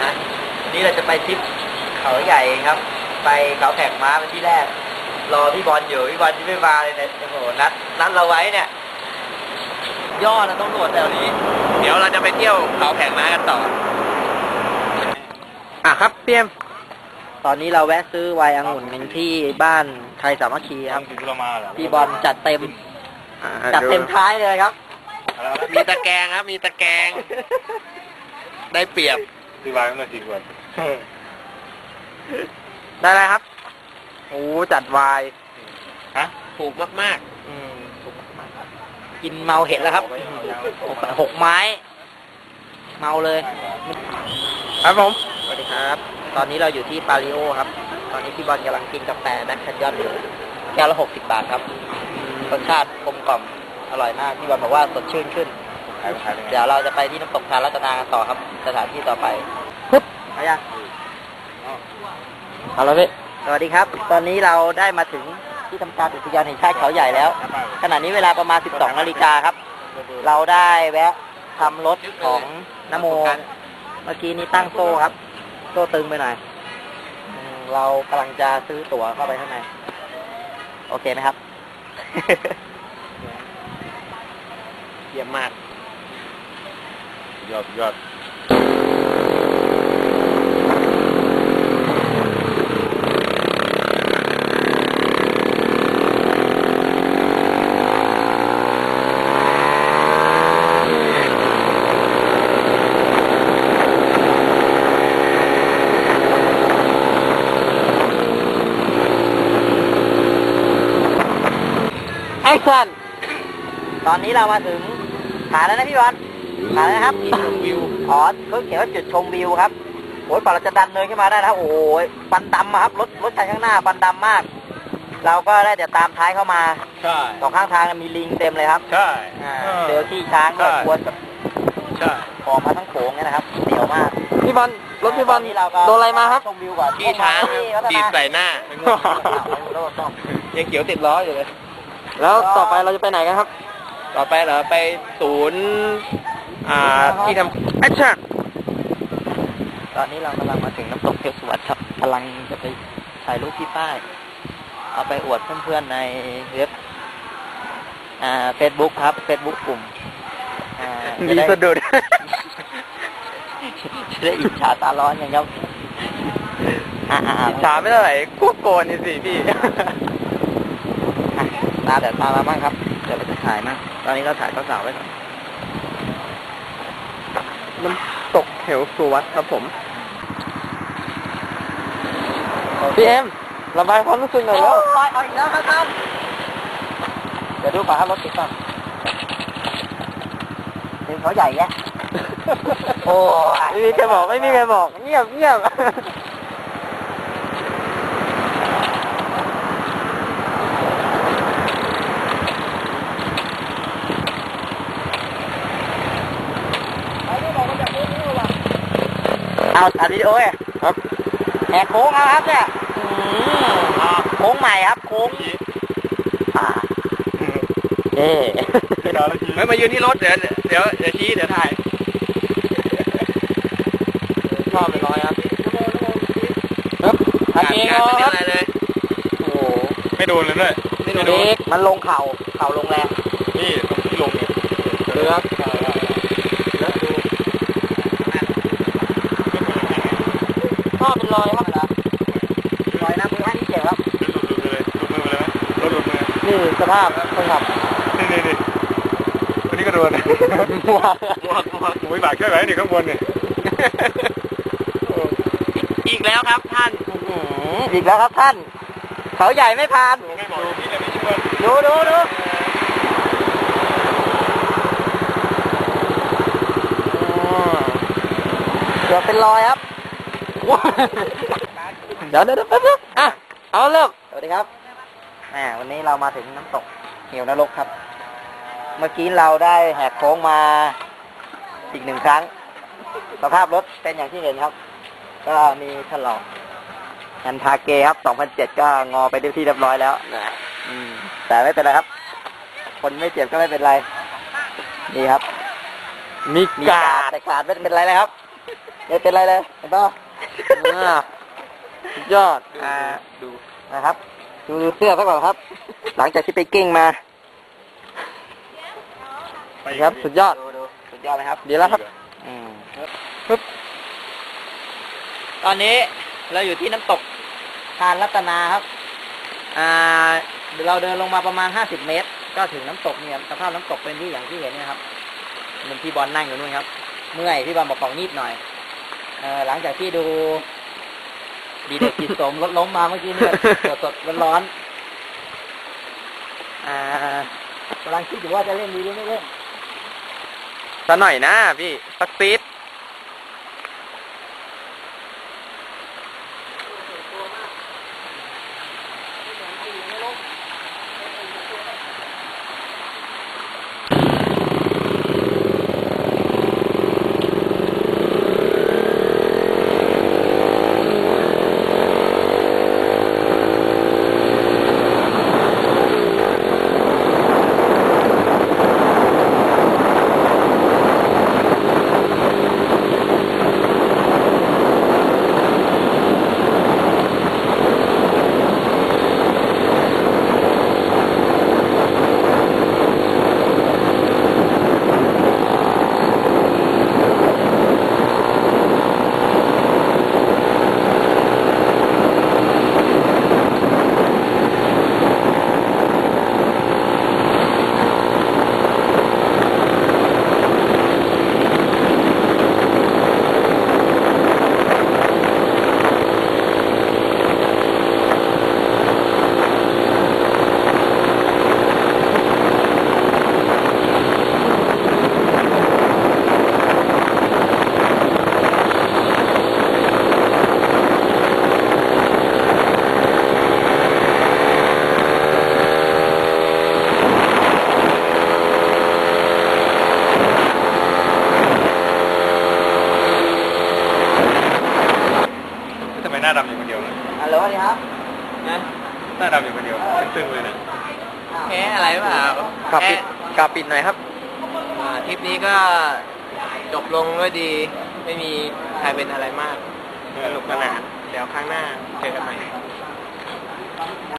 นะวันนี้เราจะไปทริปเขาใหญ่ครับ ไปเขาแผงม้าเป็นที่แรก รอพี่บอลอยู่พี่บอลที่ไม่มาเลยเนี่ยโอ้โหนัดนัดเราไว้เนี่ยยอดนะต้องตรวจแถวนี้ เดี๋ยวเราจะไปเที่ยวเขาแผงม้ากันต่อ อะครับเตรียม ตอนนี้เราแวะซื้อไวน์องุ่นกันที่บ้านไทยสามัคคีครับถึงเรามาเหรอพี่บอลจัดเต็มจัดเต็มท้ายเลยครับ มีตะแกรงครับ มีตะแกรง ได้เปรียบที่วางเมื่อสี่ขวดได้เลยครับ โอ้จัดไวน์ฮะถูกมากอืมกินเมาเห็ดแล้วครับหกหกไม้ เมาเลย ครับผม สวัสดีครับ ตอนนี้เราอยู่ที่ปาริโอครับ ตอนนี้พี่บอลกำลังกินกาแฟแบ็คแคนยอนอยู่แก้วละหกสิบบาทครับ รสชาติกลมกล่อม อร่อยมาก พี่บอลบอกว่าสดชื่นขึ้นขายขาย เป็นไงเดี๋ยวเราจะไปที่น้ำตกทานรัตนากันต่อครับ สถานที่ต่อไปปุ๊บเอายังเอาแล้วพี่สวัสดีครับ ตอนนี้เราได้มาถึงที่ทำการอุทยานแห่งชาติเขาใหญ่แล้ว ขณะนี้เวลาประมาณ 12 นาฬิกาครับ เราได้แวะทำรถของนโม เมื่อกี้นี้ตั้งโซ่ครับ โซ่ตึงไปหน่อยอืมเรากำลังจะซื้อตั๋วเข้าไปข้างใน โอเคไหมครับๆเยี่ยมมาก ยอดยอดแอคชั่น ตอนนี้เรามาถึงฐานแล้วนะพี่บอล ฐานแล้วนะครับวิวอ๋อเขาเขียนว่าจุดชมวิวครับโอ้ยกว่าเราจะดันเนินขึ้นมาได้นะครับโอ้ยฟันดำอะครับรถรถคันข้างหน้าฟันดำมาก เราก็ได้เดี๋ยวตามท้ายเข้ามาใช่สองข้างทางมีลิงเต็มเลยครับ ใช่อ่าเจอที่ช้างด้วยใช่กวนแบบใช่ออกมาทั้งโขงเนี่ยนะครับเสียวมากพี่บอลรถพี่บอลนี่เราก็โดนอะไรมาครับชมวิวก่อนขี้ช้างครับดีดใส่หน้ายังเขียวติดล้ออยู่เลย แล้วต่อไปเราจะไปไหนกันครับ ต่อไปเหรอไปศูนย์ อ่าที่ทำแอคชั่นตอนนี้เรากำลังมาถึงน้ำตกเทวสวัสดิ์ครับกำลังจะไปถ่ายรูปที่ป้าย เอาไปอวดเพื่อนๆในเว็บอ่าเฟซบุ๊กครับเฟซบุ๊กกลุ่มอ่าจะดีได้สะดุดจะได้อิจฉาตาร้อนกันครับอ่าอ่าอิจฉาไม่เท่าไหร่กู้โกนนี่สิพี่ตาเดี๋ยวตามมาบ้างครับ เดี๋ยวเราจะถ่ายมากตอนนี้เราถ่ายสาวๆไว้ก่อน น้ำตกเหวสุวัสดิ์ครับผมพี่เอ็มระบายความรู้สึกหน่อยแล้วไปเอาอีกแล้วครับท่านเดี๋ยวดูก่อนครับรถติดก่อนเป็นเขาใหญ่แยะโอ้ยไม่มีใครบอกไม่มีใครบอกเงียบเงียบ เอาอัดวิดีโอไงครับแหกโค้งเอาครับเนี่ยอืมอ่าโค้งใหม่ครับโค้งอ่าเอ๊ไม่มายืนที่รถเดี๋ยวเดี๋ยวเดี๋ยวชี้เดี๋ยวถ่ายชอบเป็นร้อยครับครับอันนี้การก็ไม่คเดียรับวอะไรเลยโอ้โหไม่โดนเลยด้วยไม่โดนเด็กมันลงเข่าเข่าลงแรงนี่ตรงที่ลงเนี่ยเรือครับ ใช่ใช่ใช่ แล้วดูชอบ เป็นรอยครับเหรอรอยนะมือข้างนี้เจ็บครับหลุดมือเลยหลุดมือเลยไหมรถหลุดมือนี่สภาพคนขับนี่นี่นี่คนนี้ก็โดนมัวหมวกหมวกผมไม่บากแค่ไหนนี่ข้างบนเนี่ยอีกแล้วครับท่านอีกแล้วครับท่าน เขาใหญ่ไม่ผ่านไม่บอกพี่เลยไม่ชวนดูดูดูเดี๋ยวเป็นรอยครับ เดี๋ยวเดี๋ยวเดี๋ยวแป๊บนึงอะเอาเริ่มสวัสดีครับแหมวันนี้เรามาถึงน้ำตกเหวนรกครับ เมื่อกี้เราได้แหกโค้งมาอีกหนึ่งครั้ง สภาพรถเป็นอย่างที่เห็นครับ ก็มีถลอกแอนทาเกครับ2007ก็งอไปได้ที่เรียบร้อยแล้วอืม แต่ไม่เป็นไรครับ คนไม่เจ็บก็ไม่เป็นไร นี่ครับ มีมีกากาดดแต่กาดไม่เป็นไรเลยครับไม่เป็นไรเลยเห็นป่ะ อ่าสุดยอดอ่าดูนะครับ ดูเสื้อซะก่อนครับ หลังจากที่ไปกิ้งมาไปครับสุดยอดดูดูสุดยอดไหมครับดีแล้วครับอืมปึ๊บตอนนี้เราอยู่ที่น้ำตกทานรัตนาครับ อ่า เราเดินลงมาประมาณ50เมตร ก็ถึงน้ำตกเนี่ยสภาพน้ำตกเป็นที่อย่างที่เห็นเนะครับมันพี่บอลนั่งอยู่นู่นครับ เมื่อยพี่บอลบอกของนิดหน่อยเออ หลังจากที่ดู ดีเด็กจิตสมรถล้มมาเมื่อกี้เนี่ยสดสดร้อนร้อนๆอ่ากำลังคิดอยู่ว่าจะเล่นดีหรือไม่เล่นสักหน่อยนะพี่สักซีด ทำไมหน้าดำอยู่คนเดียวนะ ฮัลโหลสวัสดีครับ นะ หน้าดำอยู่คนเดียวตึงๆเลยเนี่ย แพ้อะไรเปล่ากลับปิแพ้ดกลับปิดหน่อยครับ อ่าทริปนี้ก็จบลงด้วยดี ไม่มีใครเป็นอะไรมากสนุกสนานเดี๋ยวครั้งหน้าเจอกันใหม่